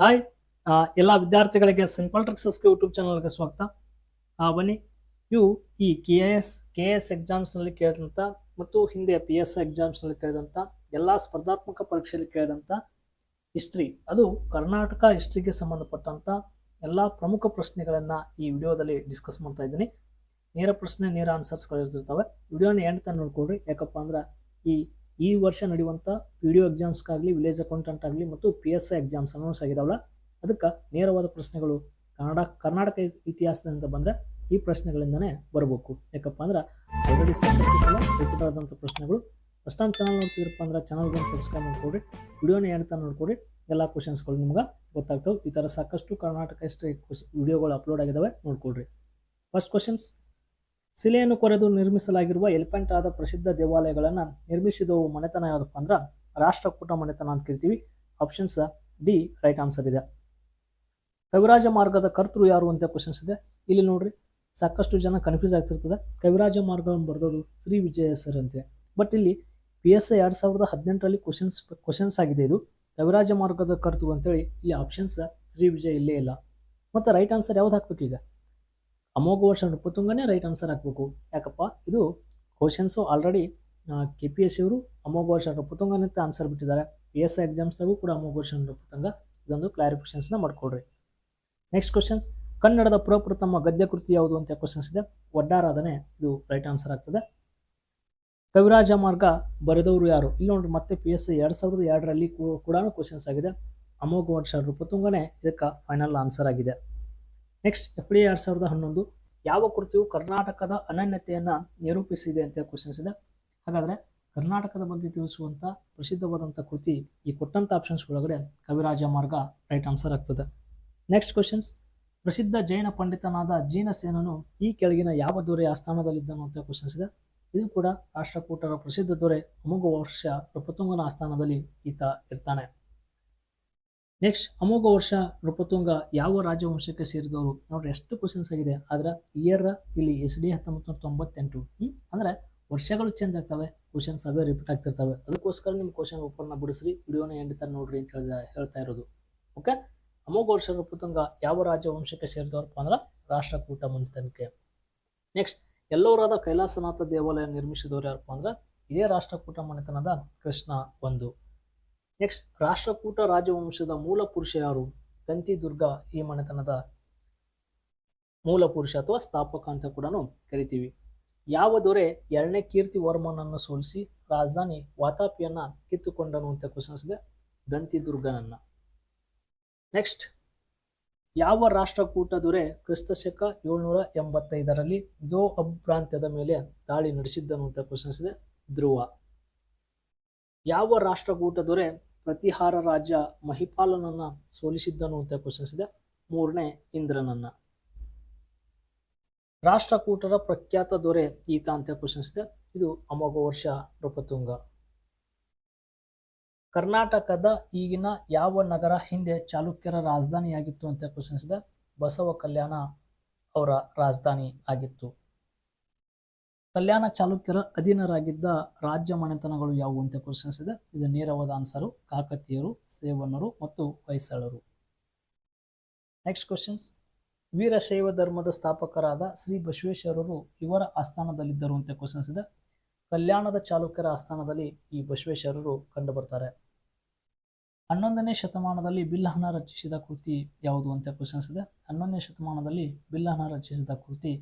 Hi ಎಲ್ಲ ವಿದ್ಯಾರ್ಥಿಗಳಿಗೆ simple ಟ್ರಿಕ್ಸಸ್ಗೆ YouTube ಚಾನಲ್ಗೆ ಸ್ವಾಗತ. ಬನ್ನಿ. ಇವು ಈ ಕೆ ಎಸ್ ಕೆ ಎಸ್ ಎಕ್ಸಾಮ್ಸ್ನಲ್ಲಿ ಕೇಳಿದಂಥ ಮತ್ತು ಹಿಂದೆ ಪಿ ಎಸ್ ಎಕ್ಸಾಮ್ಸ್ನಲ್ಲಿ ಕೇಳಿದಂಥ ಎಲ್ಲ ಸ್ಪರ್ಧಾತ್ಮಕ ಪರೀಕ್ಷೆಯಲ್ಲಿ ಕೇಳಿದಂಥ ಹಿಸ್ಟ್ರಿ ಅದು ಕರ್ನಾಟಕ ಹಿಸ್ಟ್ರಿಗೆ ಸಂಬಂಧಪಟ್ಟಂಥ ಎಲ್ಲ ಪ್ರಮುಖ ಪ್ರಶ್ನೆಗಳನ್ನು ಈ ವಿಡಿಯೋದಲ್ಲಿ ಡಿಸ್ಕಸ್ ಮಾಡ್ತಾ ಇದ್ದೀನಿ. ನೇರ ಪ್ರಶ್ನೆ, ನೇರ ಆನ್ಸರ್ಸ್ಗಳು ಇರ್ತಿರ್ತವೆ. ವಿಡಿಯೋನ ಎಂಡ್ ತನಕ ನೋಡ್ಕೊಳ್ರಿ. ಯಾಕಪ್ಪ ಅಂದ್ರೆ ಈ ಈ ವರ್ಷ ನಡೆಯುವಂಥ ಪಿ ಡಿ ಒ ಎಕ್ಸಾಮ್ಸ್ಗಾಗಲಿ ವಿಲೇಜ್ ಅಕೌಂಟೆಂಟ್ ಆಗಲಿ ಮತ್ತು P S I exams announce ಆಗಿದಾವಲ್ಲ ಅದಕ್ಕೆ ನೇರವಾದ ಪ್ರಶ್ನೆಗಳು ಕನ್ನಡ, ಕರ್ನಾಟಕ ಇತಿಹಾಸದಿಂದ ಬಂದರೆ ಈ ಪ್ರಶ್ನೆಗಳಿಂದನೇ ಬರಬೇಕು. ಯಾಕಪ್ಪ ಅಂದ್ರೆ ಆಲ್ರೆಡಿ ಸಾಕಷ್ಟು ಸಲ ರಿಪೀಟ್ ಆದಂಥ ಪ್ರಶ್ನೆಗಳು. ಫಸ್ಟ್ ಟೈಮ್ ಚಾನಲ್ ನೋಡ್ತಿದ್ರಪ್ಪ ಅಂದ್ರೆ ಚಾನಲ್ಗೆ ಸಬ್ಸ್ಕ್ರೈಬ್ ಮಾಡ್ಕೊಡ್ರಿ. ವಿಡಿಯೋನ ಹೇಳ್ತಾ ನೋಡ್ಕೊಡ್ರಿ. ಎಲ್ಲ ಕ್ವಶನ್ಸ್ಗಳು ನಿಮ್ಗೆ ಗೊತ್ತಾಗ್ತವೆ. ಈ ಥರ ಸಾಕಷ್ಟು ಕರ್ನಾಟಕ ಹಿಸ್ಟ್ರಿ ವಿಡಿಯೋಗಳು ಅಪ್ಲೋಡ್ ಆಗಿದ್ದಾವೆ ನೋಡ್ಕೊಡ್ರಿ. ಫಸ್ಟ್ ಕ್ವಶನ್ಸ್ ಶಿಲೆಯನ್ನು ಕೊರೆದು ನಿರ್ಮಿಸಲಾಗಿರುವ ಎಲಿಫೆಂಟ್ ಆದ ಪ್ರಸಿದ್ಧ ದೇವಾಲಯಗಳನ್ನು ನಿರ್ಮಿಸಿದವು ಮನೆತನ ಯಾವುದಪ್ಪ ಅಂದ್ರೆ ರಾಷ್ಟ್ರಕೂಟ ಮನೆತನ ಅಂತ ಕರಿತೀವಿ. ಆಪ್ಷನ್ಸ್ ಡಿ ರೈಟ್ ಆನ್ಸರ್ ಇದೆ. ಕವಿರಾಜ ಮಾರ್ಗದ ಕರ್ತೃ ಯಾರು ಅಂತ ಕ್ವಶನ್ಸ್ ಇದೆ. ಇಲ್ಲಿ ನೋಡ್ರಿ, ಸಾಕಷ್ಟು ಜನ ಕನ್ಫ್ಯೂಸ್ ಆಗ್ತಿರ್ತದೆ. ಕವಿರಾಜ ಮಾರ್ಗವನ್ನು ಬರೆದವರು ಶ್ರೀ ವಿಜಯ ಸರ್ ಅಂತೆ. ಬಟ್ ಇಲ್ಲಿ ಪಿ ಎಸ್ ಐ ಎರಡು ಸಾವಿರದ ಹದಿನೆಂಟರಲ್ಲಿ ಕ್ವಶನ್ಸ್ ಕ್ವಶನ್ಸ್ ಆಗಿದೆ ಇದು. ಕವಿರಾಜ ಮಾರ್ಗದ ಕರ್ತೃ ಅಂತೇಳಿ ಇಲ್ಲಿ ಆಪ್ಷನ್ಸ್ ಶ್ರೀ ವಿಜಯ ಇಲ್ಲೇ ಇಲ್ಲ. ಮತ್ತು ರೈಟ್ ಆನ್ಸರ್ ಯಾವ್ದು ಹಾಕ್ಬೇಕು ಈಗ? ಅಮೋಘ ವರ್ಷ ನೃಪತುಂಗನೇ ರೈಟ್ ಆನ್ಸರ್ ಹಾಕಬೇಕು. ಯಾಕಪ್ಪ? ಇದು questions already K P S C ಅವರು ಅಮೋಘ ವರ್ಷ ನೃಪತುಂಗನಂತೆ ಆನ್ಸರ್ ಬಿಟ್ಟಿದ್ದಾರೆ. ಪಿ ಎಸ್ ಐ ಎಕ್ಸಾಮ್ಸ್ದಾಗೂ ಕೂಡ ಅಮೋಘ ವರ್ಷ ನೃಪತುಂಗ ಇದೊಂದು ಕ್ಲಾರಿಫಿಕೇಶನ್ಸ್ನ ಮಾಡ್ಕೊಡ್ರಿ. ನೆಕ್ಸ್ಟ್ ಕ್ವಶನ್ಸ್ ಕನ್ನಡದ ಪ್ರಪ್ರಥಮ ಗದ್ಯ ಕೃತಿ ಯಾವುದು ಅಂತ ಕ್ವಶನ್ಸ್ ಇದೆ. ಒಡ್ಡಾರಾಧನೆ ಇದು ರೈಟ್ ಆನ್ಸರ್ ಆಗ್ತದೆ. ಕವಿರಾಜ ಮಾರ್ಗ ಬರೆದವರು ಯಾರು? ಇಲ್ಲಿ ನೋಡ್ರಿ, ಮತ್ತೆ ಪಿ ಎಸ್ ಸಿ ಎರಡು ಸಾವಿರದ ಎರಡರಲ್ಲಿ ಕೂಡ ಕ್ವಶನ್ಸ್ ಆಗಿದೆ. ಅಮೋಘ ವರ್ಷ ನೃಪತುಂಗನೇ ಇದಕ್ಕೆ ಫೈನಲ್ ಆನ್ಸರ್ ಆಗಿದೆ. ನೆಕ್ಸ್ಟ್ ಎಫ್ ಡಿ ಎರಡು ಸಾವಿರದ ಹನ್ನೊಂದು. ಯಾವ ಕೃತಿಯು ಕರ್ನಾಟಕದ ಅನನ್ಯತೆಯನ್ನು ನಿರೂಪಿಸಿದೆ ಅಂತ ಕ್ವಶನ್ಸ್ ಇದೆ. ಹಾಗಾದರೆ ಕರ್ನಾಟಕದ ಬಗ್ಗೆ ತಿಳಿಸುವಂಥ ಪ್ರಸಿದ್ಧವಾದಂಥ ಕೃತಿ ಈ ಕೊಟ್ಟಂಥ ಆಪ್ಷನ್ಸ್ ಒಳಗಡೆ ಕವಿರಾಜ ಮಾರ್ಗ ರೈಟ್ ಆನ್ಸರ್ ಆಗ್ತದೆ. ನೆಕ್ಸ್ಟ್ ಕ್ವಶನ್ಸ್ ಪ್ರಸಿದ್ಧ ಜೈನ ಪಂಡಿತನಾದ ಜೀನಸೇನನು ಈ ಕೆಳಗಿನ ಯಾವ ದೊರೆ ಆಸ್ಥಾನದಲ್ಲಿದ್ದನು ಅಂತ ಕ್ವಶನ್ಸ್ ಇದೆ. ಇದು ಕೂಡ ರಾಷ್ಟ್ರಕೂಟರ ಪ್ರಸಿದ್ಧ ದೊರೆ ಅಮೋಘ ವರ್ಷ ಪ್ರಪತುಂಗನ ಆಸ್ಥಾನದಲ್ಲಿ ಈತ ಇರ್ತಾನೆ. ನೆಕ್ಸ್ಟ್ ಅಮೋಘ ವರ್ಷ ನೃಪತುಂಗ ಯಾವ ರಾಜವಂಶಕ್ಕೆ ಸೇರಿದವರು? ನೋಡ್ರಿ, ಎಷ್ಟು ಕ್ವಶನ್ಸ್ ಆಗಿದೆ. ಆದ್ರೆ ಇಯರ್ ಇಲ್ಲಿ ಎಸ್ ಡಿ ಹತ್ತೊಂಬತ್ತು ನೂರ ತೊಂಬತ್ತೆಂಟು? ಅಂದ್ರೆ, ವರ್ಷಗಳು ಚೇಂಜ್ ಆಗ್ತವೆ ಕ್ವಶನ್ಸ್ ಅವೇ ರಿಪೀಟ್ ಆಗ್ತಿರ್ತವೆ. ಅದಕ್ಕೋಸ್ಕರ ನಿಮ್ಮ ಕ್ವಶನ್ ಓಪನ್ನ ಬಿಡಿಸ್ರಿ, ವಿಡಿಯೋನ ಎಂಡ್ ತರ ನೋಡ್ರಿ ಅಂತ ಹೇಳಿದ, ಹೇಳ್ತಾ ಇರೋದು. ಓಕೆ ಅಮೋಘ ವರ್ಷ ನೃಪತುಂಗ ಯಾವ ರಾಜವಂಶಕ್ಕೆ ಸೇರಿದವರಪ್ಪ ಅಂದ್ರೆ, ರಾಷ್ಟ್ರಕೂಟ ಮನೆತನಕ್ಕೆ. ನೆಕ್ಸ್ಟ್ ಎಲ್ಲೋರಾದ ಕೈಲಾಸನಾಥ ದೇವಾಲಯ ನಿರ್ಮಿಸಿದವರು ಯಾರಪ್ಪ ಅಂದ್ರೆ, ಇದೇ ರಾಷ್ಟ್ರಕೂಟ ಮನೆತನದ ಕೃಷ್ಣ ಒಂದು. ನೆಕ್ಸ್ಟ್ ರಾಷ್ಟ್ರಕೂಟ ರಾಜವಂಶದ ಮೂಲ ಪುರುಷ ಯಾರು? ದಂತಿದುರ್ಗ ಈ ಮನೆತನದ ಮೂಲ ಪುರುಷ ಅಥವಾ ಸ್ಥಾಪಕ ಅಂತ ಕೂಡ ಕರಿತೀವಿ. ಯಾವ ದೊರೆ ಎರಡನೇ ಕೀರ್ತಿ ವರ್ಮನನ್ನು ಸೋಲಿಸಿ ರಾಜಧಾನಿ ವಾತಾಪಿಯನ್ನ ಕಿತ್ತುಕೊಂಡನು ಅಂತ ಕ್ವಶನ್ಸ್ ಇದೆ ದಂತಿದುರ್ಗನನ್ನ. ನೆಕ್ಸ್ಟ್ ಯಾವ ರಾಷ್ಟ್ರಕೂಟ ದೊರೆ ಕ್ರಿಸ್ತಶಕ ಏಳ್ನೂರ ಎಂಬತ್ತೈದರಲ್ಲಿ ದೋ ಅಬ್ ಪ್ರಾಂತ್ಯದ ಮೇಲೆ ದಾಳಿ ನಡೆಸಿದ್ದನು ಅಂತ ಕ್ವಶನ್ಸ್ ಇದೆ ಧ್ರುವ. ಯಾವ ರಾಷ್ಟ್ರಕೂಟ ದೊರೆ ಪ್ರತಿಹಾರ ರಾಜ್ಯ ಮಹಿಪಾಲನನ್ನ ಸೋಲಿಸಿದ್ದನು ಅಂತ ಕ್ವಶನ್ಸ್ ಇದೆ ಮೂರನೇ ಇಂದ್ರನನ್ನ. ರಾಷ್ಟ್ರಕೂಟರ ಪ್ರಖ್ಯಾತ ದೊರೆ ಈತ ಅಂತ ಕ್ವಶನ್ಸ್ ಇದೆ ಇದು ಅಮೋಘ ವರ್ಷ ನೃಪತುಂಗ ಕರ್ನಾಟಕದ ಈಗಿನ ಯಾವ ನಗರ ಹಿಂದೆ ಚಾಲುಕ್ಯರ ರಾಜಧಾನಿಯಾಗಿತ್ತು ಅಂತ ಪ್ರಶ್ನಿಸಿದೆ. ಬಸವ ಕಲ್ಯಾಣ ಅವರ ರಾಜಧಾನಿ ಆಗಿತ್ತು. ಕಲ್ಯಾಣ ಚಾಲುಕ್ಯರ ಅಧೀನರಾಗಿದ್ದ ರಾಜ್ಯ ಮನೆತನಗಳು ಯಾವುವು ಅಂತ ಕ್ವಶನ್ಸ್ ಇದೆ ಇದು ನೇರವಾದ ಆನ್ಸರು ಕಾಕತೀಯರು, ಸೇವನರು ಮತ್ತು ಹೊಯ್ಸಳರು ನೆಕ್ಸ್ಟ್ ಕ್ವಶನ್ಸ್ ವೀರಶೈವ ಧರ್ಮದ ಸ್ಥಾಪಕರಾದ ಶ್ರೀ ಬಸವೇಶ್ವರರು ಇವರ ಆಸ್ಥಾನದಲ್ಲಿದ್ದರು ಅಂತ ಕ್ವಶನ್ಸ್ ಇದೆ ಕಲ್ಯಾಣದ ಚಾಲುಕ್ಯರ ಆಸ್ಥಾನದಲ್ಲಿ ಈ ಬಸವೇಶ್ವರರು ಕಂಡುಬರ್ತಾರೆ. ಹನ್ನೊಂದನೇ ಶತಮಾನದಲ್ಲಿ ಬಿಲ್ಲಹನ ರಚಿಸಿದ ಕೃತಿ ಯಾವುದು ಅಂತ ಕ್ವಶನ್ಸ್ ಇದೆ ಹನ್ನೊಂದನೇ ಶತಮಾನದಲ್ಲಿ ಬಿಲ್ಲಹನ ರಚಿಸಿದ ಕೃತಿ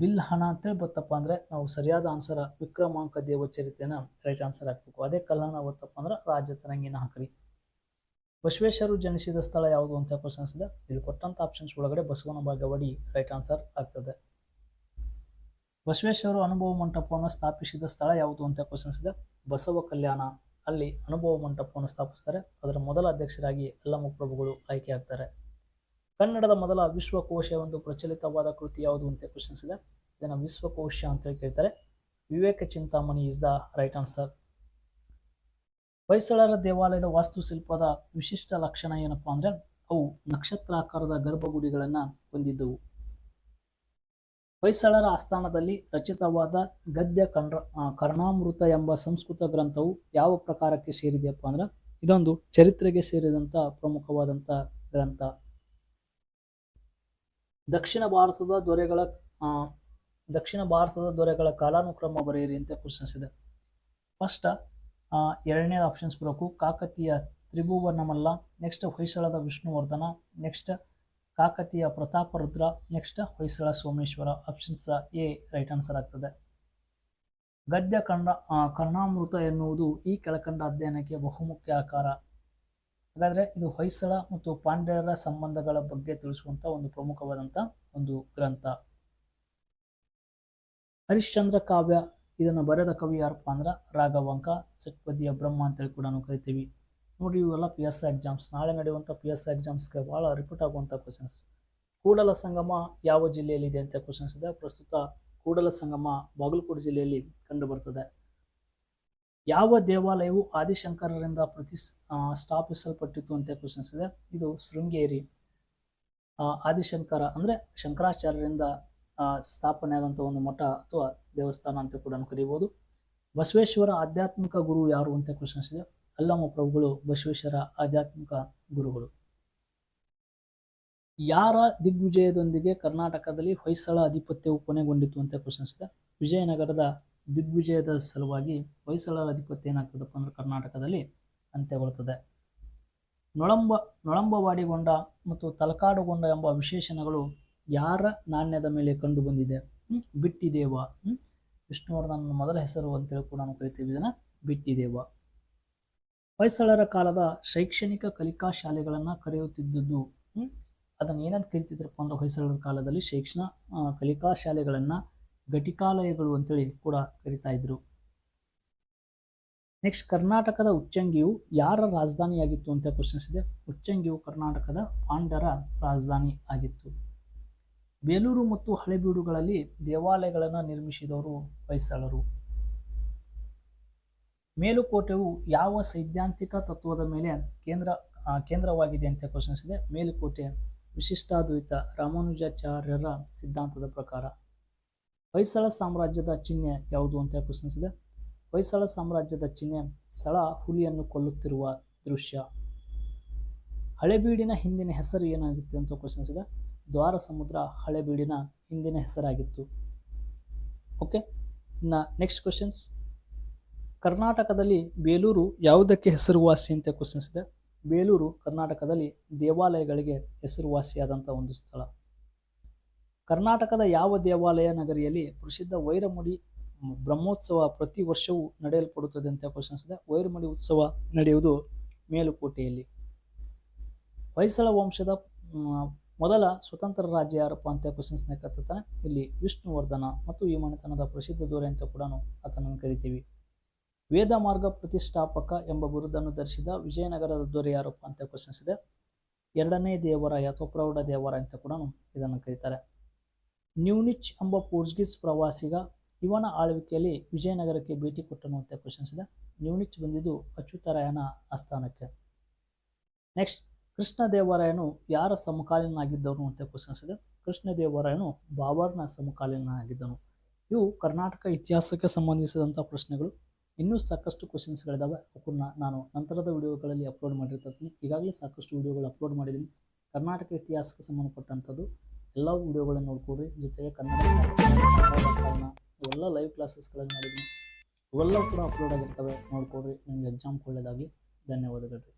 ಬಿಲ್ ಹಣ ಅಂತೇಳಿ ಬತ್ತಪ್ಪ ಅಂದರೆ ನಾವು ಸರಿಯಾದ ಆನ್ಸರ್ ವಿಕ್ರಮಾಂಕ ದೇವಚರಿತೆನ ರೈಟ್ ಆನ್ಸರ್ ಹಾಕ್ಬೇಕು. ಅದೇ ಕಲ್ಯಾಣ ಗೊತ್ತಪ್ಪ ಅಂದ್ರೆ ರಾಜ್ಯ ತರಂಗಿನ ಹಾಕ್ರಿ ಬಸವೇಶ್ವರು ಜನಿಸಿದ ಸ್ಥಳ ಯಾವುದು ಅಂತ ಕ್ವಶನ್ಸ್ ಇದೆ ಇಲ್ಲಿ ಕೊಟ್ಟಂತ ಆಪ್ಷನ್ಸ್ ಒಳಗಡೆ ಬಸವನ ಭಾಗವಡಿ ರೈಟ್ ಆನ್ಸರ್ ಆಗ್ತದೆ. ಬಸವೇಶ್ವರು ಅನುಭವ ಮಂಟಪವನ್ನು ಸ್ಥಾಪಿಸಿದ ಸ್ಥಳ ಯಾವುದು ಅಂತ ಕ್ವಶನ್ಸ್ ಇದೆ ಬಸವ ಕಲ್ಯಾಣ. ಅಲ್ಲಿ ಅನುಭವ ಮಂಟಪವನ್ನು ಸ್ಥಾಪಿಸ್ತಾರೆ. ಅದರ ಮೊದಲ ಅಧ್ಯಕ್ಷರಾಗಿ ಅಲ್ಲಮ್ಮ ಪ್ರಭುಗಳು ಆಯ್ಕೆ ಆಗ್ತಾರೆ. ಕನ್ನಡದ ಮೊದಲ ವಿಶ್ವಕೋಶ ಒಂದು ಪ್ರಚಲಿತವಾದ ಕೃತಿ ಯಾವುದು ಅಂತ ಕ್ವಶನ್ಸ್ ಇದೆ. ಇದನ್ನು ವಿಶ್ವಕೋಶ ಅಂತ ಕೇಳ್ತಾರೆ. Viveka Chintamani is the right answer ಹೊಯ್ಸಳರ ದೇವಾಲಯದ ವಾಸ್ತುಶಿಲ್ಪದ ವಿಶಿಷ್ಟ ಲಕ್ಷಣ ಏನಪ್ಪಾ ಅಂದ್ರೆ ಅವು ನಕ್ಷತ್ರಾಕಾರದ ಗರ್ಭಗುಡಿಗಳನ್ನು ಹೊಂದಿದ್ದವು. ಹೊಯ್ಸಳರ ಆಸ್ಥಾನದಲ್ಲಿ ರಚಿತವಾದ ಗದ್ಯ ಕರ್ಣ ಕರ್ಣಾಮೃತ ಎಂಬ ಸಂಸ್ಕೃತ ಗ್ರಂಥವು ಯಾವ ಪ್ರಕಾರಕ್ಕೆ ಸೇರಿದೆಯಪ್ಪ ಅಂದ್ರೆ ಇದೊಂದು ಚರಿತ್ರೆಗೆ ಸೇರಿದಂಥ ಪ್ರಮುಖವಾದಂಥ ಗ್ರಂಥ. ದಕ್ಷಿಣ ಭಾರತದ ದೊರೆಗಳ ದಕ್ಷಿಣ ಭಾರತದ ದೊರೆಗಳ ಕಾಲಾನುಕ್ರಮ ಬರೆಯಿರಿ ಅಂತ ಪ್ರಶ್ನಿಸಿದೆ ಫಸ್ಟ್ ಎರಡನೇ ಆಪ್ಷನ್ಸ್ ಬರಬೇಕು. Kakatiya Tribhuvanamalla next ಹೊಯ್ಸಳದ Vishnuvardhana next Kakatiya Prataparudra next Hoysala Someshwara. Options A right answer ಆಗ್ತದೆ. ಗದ್ಯ ಕರ್ಣ ಕರ್ಣಾಮೃತ ಎನ್ನುವುದು ಈ ಕೆಳಕಂಡ ಅಧ್ಯಯನಕ್ಕೆ ಬಹುಮುಖ್ಯ ಆಕಾರ. ಹಾಗಾದ್ರೆ ಇದು ಹೊಯ್ಸಳ ಮತ್ತು ಪಾಂಡ್ಯರ ಸಂಬಂಧಗಳ ಬಗ್ಗೆ ತಿಳಿಸುವಂಥ ಒಂದು ಪ್ರಮುಖವಾದಂಥ ಒಂದು ಗ್ರಂಥ. ಹರಿಶ್ಚಂದ್ರ ಕಾವ್ಯ, ಇದನ್ನು ಬರೆದ ಕವಿ ಯಾರಪ್ಪ ಅಂದ್ರೆ ರಾಘವಂಕ ಸಟ್ಪದಿಯ ಬ್ರಹ್ಮ ಅಂತೇಳಿ ಕೂಡ ನಾವು ಕರಿತೀವಿ. ನೋಡಿ ಇವೆಲ್ಲ ಪಿ ಎಸ್ ಎಕ್ಸಾಮ್ಸ್ ನಾಳೆ ನಡೆಯುವಂಥ ಪಿ ಎಸ್ ಎಕ್ಸಾಮ್ಸ್ಗೆ ಭಾಳ ರಿಪೀಟ್ ಆಗುವಂಥ ಕ್ವಶನ್ಸ್ ಕೂಡಲ ಸಂಗಮ ಯಾವ ಜಿಲ್ಲೆಯಲ್ಲಿ ಇದೆ ಅಂತ ಕ್ವಶನ್ಸ್ ಇದೆ. ಪ್ರಸ್ತುತ ಕೂಡಲ ಸಂಗಮ ಬಾಗಲಕೋಟೆ ಜಿಲ್ಲೆಯಲ್ಲಿ ಕಂಡು ಬರ್ತದೆ. ಯಾವ ದೇವಾಲಯವು ಆದಿಶಂಕರರಿಂದ ಪ್ರತಿ ಸ್ಥಾಪಿಸಲ್ಪಟ್ಟಿತು ಅಂತ ಕ್ವಶನ್ಸ್ ಇದೆ. ಇದು ಶೃಂಗೇರಿ ಆದಿಶಂಕರ ಅಂದ್ರೆ ಶಂಕರಾಚಾರ್ಯರಿಂದ ಸ್ಥಾಪನೆ ಆದಂಥ ಒಂದು ಮಠ ಅಥವಾ ದೇವಸ್ಥಾನ ಅಂತ ಕೂಡ ಕರೀಬೋದು. ಬಸವೇಶ್ವರ ಆಧ್ಯಾತ್ಮಿಕ ಗುರು ಯಾರು ಅಂತ ಕ್ವಶನ್ಸ್ ಇದೆ. ಅಲ್ಲಮ್ಮ ಪ್ರಭುಗಳು, ಬಸವೇಶ್ವರ ಆಧ್ಯಾತ್ಮಿಕ ಗುರುಗಳು. ಯಾರ ದಿಗ್ವಿಜಯದೊಂದಿಗೆ ಕರ್ನಾಟಕದಲ್ಲಿ ಹೊಯ್ಸಳ ಅಧಿಪತ್ಯವು ಕೊನೆಗೊಂಡಿತು ಅಂತ ಪ್ರಶ್ನಿಸಿದೆ ವಿಜಯನಗರದ ದಿಗ್ವಿಜಯದ ಸಲುವಾಗಿ ಹೊಯ್ಸಳ ಅಧಿಪತ್ಯ ಏನಾಗ್ತದಪ್ಪ ಅಂದ್ರೆ ಕರ್ನಾಟಕದಲ್ಲಿ ಅಂತ್ಯಗೊಳ್ಳುತ್ತದೆ ನೊಳಂಬ, ನೊಳಂಬವಾಡಿಗೊಂಡ ಮತ್ತು ತಲಕಾಡುಗೊಂಡ ಎಂಬ ವಿಶೇಷಣಗಳು ಯಾರ ನಾಣ್ಯದ ಮೇಲೆ ಕಂಡು ಬಂದಿದೆ? ಬಿಟ್ಟಿದೇವ? ವಿಷ್ಣುವರ್ಧನ ಮೊದಲ ಹೆಸರು ಅಂತೇಳಿ ಕೂಡ ನಾವು ಕರಿತೀವಿ ಇದನ್ನ ಬಿಟ್ಟಿದೇವ ಹೊಯ್ಸಳರ ಕಾಲದ ಶೈಕ್ಷಣಿಕ ಕಲಿಕಾ ಶಾಲೆಗಳನ್ನ ಕರೆಯುತ್ತಿದ್ದುದು? ಅದನ್ನ ಏನಂತ ಕರಿತಿದ್ರಪ್ಪ ಅಂದ್ರೆ ಹೊಯ್ಸಳರ ಕಾಲದಲ್ಲಿ ಶೈಕ್ಷಣ ಕಲಿಕಾ ಶಾಲೆಗಳನ್ನ ಘಟಿಕಾಲಯಗಳು ಅಂತೇಳಿ ಕೂಡ ಕರಿತಾ ಇದ್ರು. ನೆಕ್ಸ್ಟ್ ಕರ್ನಾಟಕದ ಉಚ್ಚಂಗಿಯು ಯಾರ ರಾಜಧಾನಿಯಾಗಿತ್ತು ಅಂತ ಕ್ವಶನ್ಸ್ ಇದೆ. ಉಚ್ಚಂಗಿಯು ಕರ್ನಾಟಕದ ಪಾಂಡರ ರಾಜಧಾನಿ ಆಗಿತ್ತು. ಬೇಲೂರು ಮತ್ತು ಹಳೆಬೀಡುಗಳಲ್ಲಿ ದೇವಾಲಯಗಳನ್ನು ನಿರ್ಮಿಸಿದವರು ಹೊಯ್ಸಳರು. ಮೇಲುಕೋಟೆಯು ಯಾವ ಸೈದ್ಧಾಂತಿಕ ತತ್ವದ ಮೇಲೆ ಕೇಂದ್ರ ಕೇಂದ್ರವಾಗಿದೆ ಅಂತ ಕ್ವಶನ್ಸ್ ಇದೆ. ಮೇಲುಕೋಟೆ ವಿಶಿಷ್ಟಾದ್ವೈತ ರಾಮಾನುಜಾಚಾರ್ಯರ ಸಿದ್ಧಾಂತದ ಪ್ರಕಾರ. ಹೊಯ್ಸಳ ಸಾಮ್ರಾಜ್ಯದ ಚಿಹ್ನೆ ಯಾವುದು ಅಂತ ಪ್ರಶ್ನಿಸಿದೆ. ಹೊಯ್ಸಳ ಸಾಮ್ರಾಜ್ಯದ ಚಿಹ್ನೆ ಸಳ ಹುಲಿಯನ್ನು ಕೊಲ್ಲುತ್ತಿರುವ ದೃಶ್ಯ. ಹಳೆಬೀಡಿನ ಹಿಂದಿನ ಹೆಸರು ಏನಾಗಿತ್ತು ಅಂತ ಪ್ರಶ್ನಿಸಿದೆ. ದ್ವಾರ ಸಮುದ್ರ ಹಳೆಬೀಡಿನ ಹಿಂದಿನ ಹೆಸರಾಗಿತ್ತು. ಓಕೆ, ಇನ್ನು ನೆಕ್ಸ್ಟ್ ಕ್ವಶನ್ಸ್ ಕರ್ನಾಟಕದಲ್ಲಿ ಬೇಲೂರು ಯಾವುದಕ್ಕೆ ಹೆಸರುವಾಸಿ ಅಂತ ಕ್ವಶನ್ಸ್ ಇದೆ ಬೇಲೂರು ಕರ್ನಾಟಕದಲ್ಲಿ ದೇವಾಲಯಗಳಿಗೆ ಹೆಸರುವಾಸಿಯಾದಂಥ ಒಂದು ಸ್ಥಳ. ಕರ್ನಾಟಕದ ಯಾವ ದೇವಾಲಯ ನಗರಿಯಲ್ಲಿ ಪ್ರಸಿದ್ಧ ವೈರಮುಡಿ ಬ್ರಹ್ಮೋತ್ಸವ ಪ್ರತಿ ವರ್ಷವೂ ನಡೆಯಲ್ಪಡುತ್ತದೆ ಅಂತ ಕ್ವಶನ್ಸ್ ಇದೆ ವೈರಮುಡಿ ಉತ್ಸವ ನಡೆಯುವುದು ಮೇಲುಕೋಟೆಯಲ್ಲಿ. ಹೊಯ್ಸಳ ವಂಶದ ಮೊದಲ ಸ್ವತಂತ್ರ ರಾಜ್ಯ ಯಾರಪ್ಪ ಅಂತ ಕ್ವಶನ್ಸ್ನ ಕತ್ತಾನೆ ಇಲ್ಲಿ ವಿಷ್ಣುವರ್ಧನ ಮತ್ತು ಈ ಮನೆತನದ ಪ್ರಸಿದ್ಧ ದೊರೆ ಅಂತ ಕೂಡ ಆತನನ್ನು ಕರಿತೀವಿ. ವೇದ ಮಾರ್ಗ ಪ್ರತಿಷ್ಠಾಪಕ ಎಂಬ ಬಿರುದನ್ನು ಧರಿಸಿದ ವಿಜಯನಗರದ ದೊರೆ ಯಾರಪ್ಪ ಅಂತ ಕ್ವಶನ್ಸ್ ಇದೆ ಎರಡನೇ ದೇವರಾಯ ಅಥವಾ ಪ್ರೌಢ ದೇವರ ಅಂತ ಕೂಡ ಇದನ್ನು ಕರೀತಾರೆ. ನ್ಯೂನಿಚ್ ಎಂಬ ಪೋರ್ಚುಗೀಸ್ ಪ್ರವಾಸಿಗ ಇವನ ಆಳ್ವಿಕೆಯಲ್ಲಿ ವಿಜಯನಗರಕ್ಕೆ ಭೇಟಿ ಕೊಟ್ಟನು ಅಂತ ಕ್ವಶನ್ಸ್ ಇದೆ ನ್ಯೂನಿಚ್ ಬಂದಿದ್ದು ಅಚ್ಯುತರಾಯನ ಆಸ್ಥಾನಕ್ಕೆ. ನೆಕ್ಸ್ಟ್ ಕೃಷ್ಣ ದೇವರಾಯನು ಯಾರ ಸಮಕಾಲೀನಾಗಿದ್ದವನು ಅಂತ ಕ್ವಶನ್ಸ್ ಇದೆ ಕೃಷ್ಣ ದೇವರಾಯನು ಬಾಬರ್ನ ಸಮಕಾಲೀನಾಗಿದ್ದನು ಇವು ಕರ್ನಾಟಕ ಇತಿಹಾಸಕ್ಕೆ ಸಂಬಂಧಿಸಿದಂಥ ಪ್ರಶ್ನೆಗಳು. ಇನ್ನೂ ಸಾಕಷ್ಟು ಕ್ವಶನ್ಸ್ಗಳಿದ್ದಾವೆ ಅವನ್ನ ನಾನು ನಂತರದ ವಿಡಿಯೋಗಳಲ್ಲಿ ಅಪ್ಲೋಡ್ ಮಾಡಿರ್ತೀನಿ ಈಗಾಗಲೇ ಸಾಕಷ್ಟು ವಿಡಿಯೋಗಳು ಅಪ್ಲೋಡ್ ಮಾಡಿದ್ದೀನಿ. ಕರ್ನಾಟಕ ಇತಿಹಾಸಕ್ಕೆ ಸಂಬಂಧಪಟ್ಟಂಥದ್ದು. ಎಲ್ಲ ವಿಡಿಯೋಗಳನ್ನು ನೋಡ್ಕೊಡ್ರಿ ಜೊತೆಗೆ ಕನ್ನಡ ಸಾಹಿತ್ಯ ಇವೆಲ್ಲ ಲೈವ್ ಕ್ಲಾಸಸ್ಗಳನ್ನು ಮಾಡಿದ್ದೀನಿ. ಇವೆಲ್ಲ ಕೂಡ ಅಪ್ಲೋಡ್ ಆಗಿರ್ತವೆ. ನೋಡ್ಕೊಡ್ರಿ ನಿಮ್ಗೆ ಎಕ್ಸಾಮ್ ಒಳ್ಳೆಯದಾಗಲಿ ಧನ್ಯವಾದಗಳು